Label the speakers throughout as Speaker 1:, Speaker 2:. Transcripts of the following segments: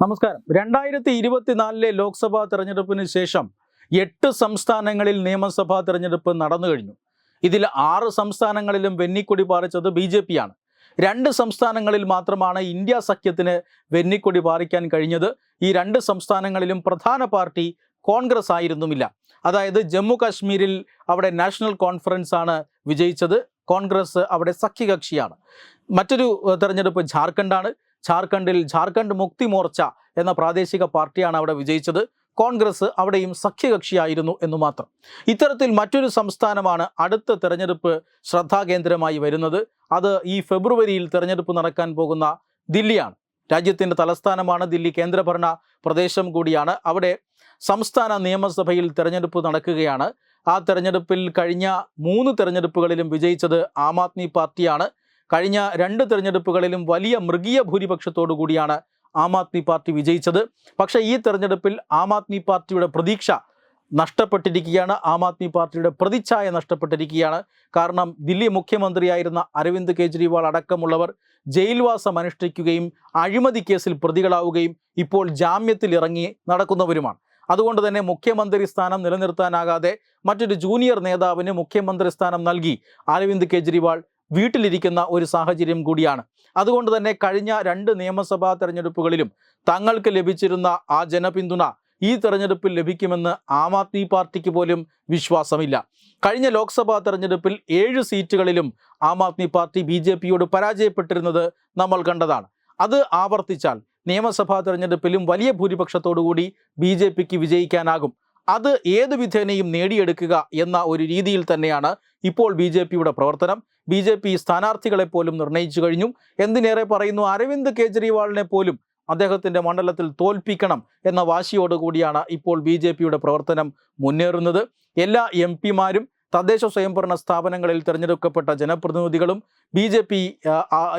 Speaker 1: നമസ്കാരം. രണ്ടായിരത്തി ഇരുപത്തിനാലിലെ ലോക്സഭാ തെരഞ്ഞെടുപ്പിന് ശേഷം എട്ട് സംസ്ഥാനങ്ങളിൽ നിയമസഭാ തെരഞ്ഞെടുപ്പ് നടന്നു കഴിഞ്ഞു. ഇതിൽ ആറ് സംസ്ഥാനങ്ങളിലും വെന്നിക്കൊടി പാറിച്ചത് ബി ജെ പിയാണ്. രണ്ട് സംസ്ഥാനങ്ങളിൽ മാത്രമാണ് ഇന്ത്യ സഖ്യത്തിന് വെന്നിക്കൊടി പാറിക്കാൻ കഴിഞ്ഞത്. ഈ രണ്ട് സംസ്ഥാനങ്ങളിലും പ്രധാന പാർട്ടി കോൺഗ്രസ് ആയിരുന്നുമില്ല. അതായത് ജമ്മു കാശ്മീരിൽ അവിടെ നാഷണൽ കോൺഫറൻസ് ആണ് വിജയിച്ചത്. കോൺഗ്രസ് അവിടെ സഖ്യകക്ഷിയാണ്. മറ്റൊരു തെരഞ്ഞെടുപ്പ് ജാർഖണ്ഡാണ്. ജാർഖണ്ഡിൽ ജാർഖണ്ഡ് മുക്തി മോർച്ച എന്ന പ്രാദേശിക പാർട്ടിയാണ് അവിടെ വിജയിച്ചത്. കോൺഗ്രസ് അവിടെയും സഖ്യകക്ഷിയായിരുന്നു എന്ന് മാത്രം. ഇത്തരത്തിൽ മറ്റൊരു സംസ്ഥാനമാണ് അടുത്ത തെരഞ്ഞെടുപ്പ് ശ്രദ്ധാകേന്ദ്രമായി വരുന്നത്. അത് ഈ ഫെബ്രുവരിയിൽ തെരഞ്ഞെടുപ്പ് നടക്കാൻ പോകുന്ന ദില്ലിയാണ്. രാജ്യത്തിന്റെ തലസ്ഥാനമാണ് ദില്ലി. കേന്ദ്രഭരണ പ്രദേശം കൂടിയാണ്. അവിടെ സംസ്ഥാന നിയമസഭയിൽ തെരഞ്ഞെടുപ്പ് നടക്കുകയാണ്. ആ തെരഞ്ഞെടുപ്പിൽ കഴിഞ്ഞ മൂന്ന് തെരഞ്ഞെടുപ്പുകളിലും വിജയിച്ചത് ആം ആദ്മി പാർട്ടിയാണ്. കഴിഞ്ഞ രണ്ട് തെരഞ്ഞെടുപ്പുകളിലും വലിയ മൃഗീയ ഭൂരിപക്ഷത്തോടു കൂടിയാണ് ആം ആദ്മി പാർട്ടി വിജയിച്ചത്. പക്ഷേ ഈ തെരഞ്ഞെടുപ്പിൽ ആം ആദ്മി പാർട്ടിയുടെ പ്രതീക്ഷ നഷ്ടപ്പെട്ടിരിക്കുകയാണ്. ആം ആദ്മി പാർട്ടിയുടെ പ്രതിച്ഛായ നഷ്ടപ്പെട്ടിരിക്കുകയാണ്. കാരണം ദില്ലി മുഖ്യമന്ത്രിയായിരുന്ന അരവിന്ദ് കെജ്രിവാൾ അടക്കമുള്ളവർ ജയിൽവാസം അനുഷ്ഠിക്കുകയും അഴിമതി കേസിൽ പ്രതികളാവുകയും ഇപ്പോൾ ജാമ്യത്തിൽ ഇറങ്ങി നടക്കുന്നവരുമാണ്. അതുകൊണ്ട് തന്നെ മുഖ്യമന്ത്രി സ്ഥാനം നിലനിർത്താനാകാതെ മറ്റൊരു ജൂനിയർ നേതാവിന് മുഖ്യമന്ത്രി സ്ഥാനം നൽകി അരവിന്ദ് കെജ്രിവാൾ വീട്ടിലിരിക്കുന്ന ഒരു സാഹചര്യം കൂടിയാണ്. അതുകൊണ്ട് തന്നെ കഴിഞ്ഞ രണ്ട് നിയമസഭാ തെരഞ്ഞെടുപ്പുകളിലും തങ്ങൾക്ക് ലഭിച്ചിരുന്ന ആ ജനപിന്തുണ ഈ തെരഞ്ഞെടുപ്പിൽ ലഭിക്കുമെന്ന് ആം ആദ്മി പാർട്ടിക്ക് പോലും വിശ്വാസമില്ല. കഴിഞ്ഞ ലോക്സഭാ തെരഞ്ഞെടുപ്പിൽ ഏഴ് സീറ്റുകളിലും Aam Aadmi party B J പിയോട് പരാജയപ്പെട്ടിരുന്നത് നമ്മൾ കണ്ടതാണ്. അത് ആവർത്തിച്ചാൽ നിയമസഭാ തെരഞ്ഞെടുപ്പിലും വലിയ ഭൂരിപക്ഷത്തോടുകൂടി ബി ജെ പിക്ക് വിജയിക്കാനാകും. അത് ഏത് വിധേനയും നേടിയെടുക്കുക എന്ന ഒരു രീതിയിൽ തന്നെയാണ് ഇപ്പോൾ ബി പ്രവർത്തനം. ബി ജെ പി സ്ഥാനാർത്ഥികളെ പോലും നിർണയിച്ചു കഴിഞ്ഞു. എന്തിനേറെ പറയുന്നു? അരവിന്ദ് കേജ്രിവാളിനെ പോലും അദ്ദേഹത്തിന്റെ മണ്ഡലത്തിൽ തോൽപ്പിക്കണം എന്ന വാശിയോടുകൂടിയാണ് ഇപ്പോൾ ബി ജെ പിയുടെ പ്രവർത്തനം മുന്നേറുന്നത്. എല്ലാ എം പിമാരും തദ്ദേശ സ്വയംഭരണ സ്ഥാപനങ്ങളിൽ തിരഞ്ഞെടുക്കപ്പെട്ട ജനപ്രതിനിധികളും ബി ജെ പി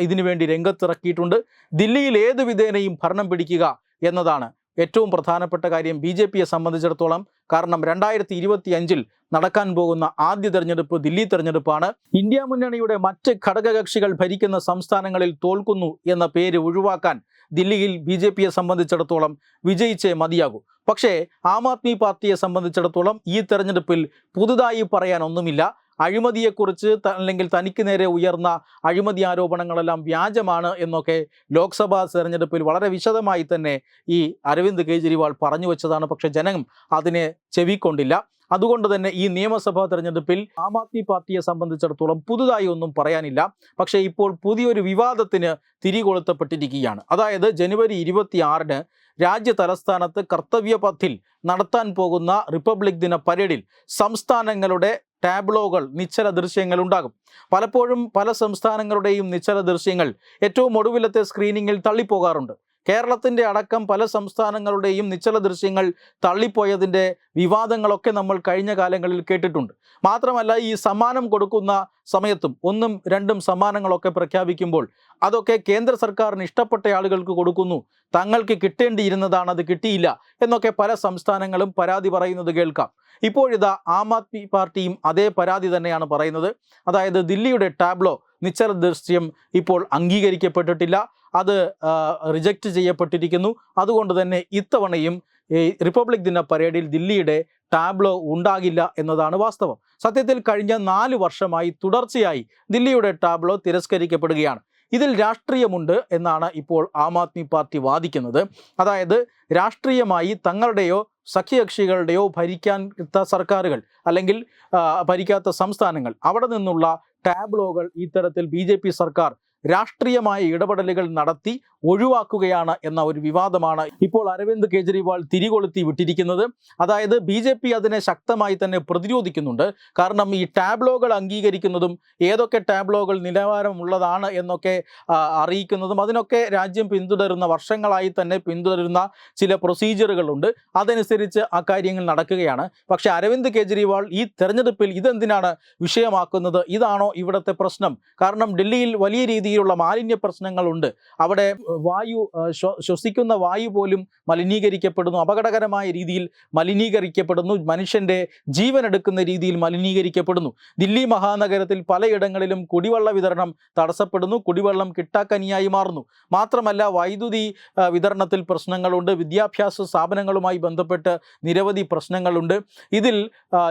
Speaker 1: ഇതിനുവേണ്ടി രംഗത്തിറക്കിയിട്ടുണ്ട്. ദില്ലിയിൽ ഏത് വിധേനയും ഭരണം പിടിക്കുക എന്നതാണ് ഏറ്റവും പ്രധാനപ്പെട്ട കാര്യം ബി ജെ പിയെ സംബന്ധിച്ചിടത്തോളം കാരണം രണ്ടായിരത്തി ഇരുപത്തി അഞ്ചിൽ നടക്കാൻ പോകുന്ന ആദ്യ തെരഞ്ഞെടുപ്പ് ദില്ലി തെരഞ്ഞെടുപ്പാണ്. ഇന്ത്യ മുന്നണിയുടെ മറ്റ് ഘടകകക്ഷികൾ ഭരിക്കുന്ന സംസ്ഥാനങ്ങളിൽ തോൽക്കുന്നു എന്ന പേര് ഒഴിവാക്കാൻ ദില്ലിയിൽ ബി ജെ പിയെ സംബന്ധിച്ചിടത്തോളം വിജയിച്ചേ മതിയാകൂ. പക്ഷേ ആം ആദ്മി പാർട്ടിയെ സംബന്ധിച്ചിടത്തോളം ഈ തെരഞ്ഞെടുപ്പിൽ പുതുതായി പറയാൻ ഒന്നുമില്ല. അഴിമതിയെക്കുറിച്ച് അല്ലെങ്കിൽ തനിക്ക് നേരെ ഉയർന്ന അഴിമതി ആരോപണങ്ങളെല്ലാം വ്യാജമാണ് എന്നൊക്കെ ലോക്സഭാ തെരഞ്ഞെടുപ്പിൽ വളരെ വിശദമായി തന്നെ ഈ അരവിന്ദ് കെജ്രിവാൾ പറഞ്ഞു വെച്ചതാണ്. പക്ഷേ ജനം അതിനെ ചെവിക്കൊണ്ടില്ല. അതുകൊണ്ട് തന്നെ ഈ നിയമസഭാ തെരഞ്ഞെടുപ്പിൽ ആം ആദ്മി പാർട്ടിയെ സംബന്ധിച്ചിടത്തോളം പുതുതായി ഒന്നും പറയാനില്ല. പക്ഷേ ഇപ്പോൾ പുതിയൊരു വിവാദത്തിന് തിരികൊളുത്തപ്പെട്ടിരിക്കുകയാണ്. അതായത് ജനുവരി ഇരുപത്തിയാറിന് രാജ്യ തലസ്ഥാനത്ത് കർത്തവ്യപഥിൽ നടത്താൻ പോകുന്ന റിപ്പബ്ലിക് ദിന പരേഡിൽ സംസ്ഥാനങ്ങളുടെ ടാബ്ലോകൾ നിശ്ചല ദൃശ്യങ്ങൾ ഉണ്ടാകും. പലപ്പോഴും പല സംസ്ഥാനങ്ങളുടെയും നിശ്ചല ദൃശ്യങ്ങൾ ഏറ്റവും ഒടുവിലത്തെ സ്ക്രീനിങ്ങിൽ തള്ളിപ്പോകാറുണ്ട്. കേരളത്തിന്റെ അടക്കം പല സംസ്ഥാനങ്ങളുടെയും നിശ്ചല ദൃശ്യങ്ങൾ തള്ളിപ്പോയതിന്റെ വിവാദങ്ങളൊക്കെ നമ്മൾ കഴിഞ്ഞ കാലങ്ങളിൽ കേട്ടിട്ടുണ്ട്. മാത്രമല്ല ഈ സമ്മാനം കൊടുക്കുന്ന സമയത്തും ഒന്നും രണ്ടും സമ്മാനങ്ങളൊക്കെ പ്രഖ്യാപിക്കുമ്പോൾ അതൊക്കെ കേന്ദ്ര സർക്കാരിന് ഇഷ്ടപ്പെട്ട ആളുകൾക്ക് കൊടുക്കുന്നു. തങ്ങൾക്ക് കിട്ടേണ്ടിയിരുന്നതാണ് അത് കിട്ടിയില്ല എന്നൊക്കെ പല സംസ്ഥാനങ്ങളും പരാതി പറയുന്നത് കേൾക്കാം. ഇപ്പോഴിതാ ആം ആദ്മി പാർട്ടിയും അതേ പരാതി തന്നെയാണ് പറയുന്നത്. അതായത് ദില്ലിയുടെ ടാബ്ലോ നിശ്ചല ദൃശ്യം ഇപ്പോൾ അംഗീകരിക്കപ്പെട്ടിട്ടില്ല. അത് റിജക്റ്റ് ചെയ്യപ്പെട്ടിരിക്കുന്നു. അതുകൊണ്ട് തന്നെ ഇത്തവണയും ഈ റിപ്പബ്ലിക് ദിന പരേഡിൽ ദില്ലിയുടെ ടാബ്ലോ ഉണ്ടാകില്ല എന്നതാണ് വാസ്തവം. സത്യത്തിൽ കഴിഞ്ഞ നാല് വർഷമായി തുടർച്ചയായി ദില്ലിയുടെ ടാബ്ലോ തിരസ്കരിക്കപ്പെടുകയാണ്. ഇതിൽ രാഷ്ട്രീയമുണ്ട് എന്നാണ് ഇപ്പോൾ ആം ആദ്മി പാർട്ടി വാദിക്കുന്നത്. അതായത് രാഷ്ട്രീയമായി തങ്ങളുടെയോ സഖ്യകക്ഷികളുടെയോ ഭരിക്കാത്ത സർക്കാരുകൾ അല്ലെങ്കിൽ ഭരിക്കാത്ത സംസ്ഥാനങ്ങൾ അവിടെ നിന്നുള്ള ടാബ്ലോകൾ ഇത്തരത്തിൽ ബി സർക്കാർ രാഷ്ട്രീയമായ ഇടപെടലുകൾ നടത്തി ഒഴിവാക്കുകയാണ് എന്ന ഒരു വിവാദമാണ് ഇപ്പോൾ അരവിന്ദ് കെജ്രിവാൾ തിരികൊളുത്തി വിട്ടിരിക്കുന്നത്. അതായത് ബി ജെ പി അതിനെ ശക്തമായി തന്നെ പ്രതിരോധിക്കുന്നുണ്ട്. കാരണം ഈ ടാബ്ലോകൾ അംഗീകരിക്കുന്നതും ഏതൊക്കെ ടാബ്ലോകൾ നിലവാരമുള്ളതാണ് എന്നൊക്കെ അറിയിക്കുന്നതും അതിനൊക്കെ രാജ്യം പിന്തുടരുന്ന വർഷങ്ങളായി തന്നെ പിന്തുടരുന്ന ചില പ്രൊസീജിയറുകളുണ്ട്. അതനുസരിച്ച് ആ കാര്യങ്ങൾ നടക്കുകയാണ്. പക്ഷേ അരവിന്ദ് കെജ്രിവാൾ ഈ തെരഞ്ഞെടുപ്പിൽ ഇതെന്തിനാണ് വിഷയമാക്കുന്നത്? ഇതാണോ ഇവിടുത്തെ പ്രശ്നം? കാരണം ഡൽഹിയിൽ വലിയ രീതിയിൽ രീതിയിലുള്ള മാലിന്യ പ്രശ്നങ്ങളുണ്ട്. അവിടെ വായു ശ്വസിക്കുന്ന വായു പോലും മലിനീകരിക്കപ്പെടുന്നു. അപകടകരമായ രീതിയിൽ മലിനീകരിക്കപ്പെടുന്നു. മനുഷ്യന്റെ ജീവൻ എടുക്കുന്ന രീതിയിൽ മലിനീകരിക്കപ്പെടുന്നു. ദില്ലി മഹാനഗരത്തിൽ പലയിടങ്ങളിലും കുടിവെള്ള വിതരണം തടസ്സപ്പെടുന്നു. കുടിവെള്ളം കിട്ടാക്കനിയായി മാറുന്നു. മാത്രമല്ല വൈദ്യുതി വിതരണത്തിൽ പ്രശ്നങ്ങളുണ്ട്. വിദ്യാഭ്യാസ സ്ഥാപനങ്ങളുമായി ബന്ധപ്പെട്ട് നിരവധി പ്രശ്നങ്ങളുണ്ട്. ഇതിൽ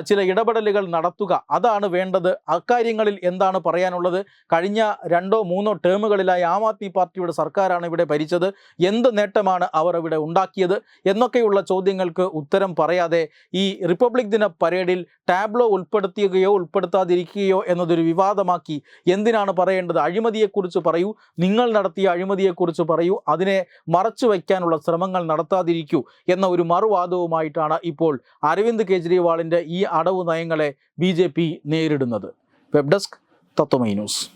Speaker 1: ചില ഇടപെടലുകൾ നടത്തുക. അതാണ് വേണ്ടത്. അക്കാര്യങ്ങളിൽ എന്താണ് പറയാനുള്ളത്? കഴിഞ്ഞ രണ്ടോ മൂന്നോ ടേമുകളിലായി ആം ആദ്മി പാർട്ടിയുടെ സർക്കാരാണ് ഇവിടെ ഭരിച്ചത്. എന്ത് നേട്ടമാണ് അവർ ഇവിടെ ഉണ്ടാക്കിയത്? എന്നൊക്കെയുള്ള ചോദ്യങ്ങൾക്ക് ഉത്തരം പറയാതെ ഈ റിപ്പബ്ലിക് ദിന പരേഡിൽ ടാബ്ലോ ഉൾപ്പെടുത്തുകയോ ഉൾപ്പെടുത്താതിരിക്കുകയോ എന്നതൊരു വിവാദമാക്കി എന്തിനാണ് പറയേണ്ടത്? അഴിമതിയെക്കുറിച്ച് പറയൂ. നിങ്ങൾ നടത്തിയ അഴിമതിയെക്കുറിച്ച് പറയൂ. അതിനെ മറച്ചു വയ്ക്കാനുള്ള ശ്രമങ്ങൾ നടത്താതിരിക്കൂ എന്ന ഒരു മറുവാദവുമായിട്ടാണ് ഇപ്പോൾ അരവിന്ദ് കെജ്രിവാളിന്റെ ഈ അടവ് നയങ്ങളെ ബി നേരിടുന്നത്. Web desk Tatwamayi news.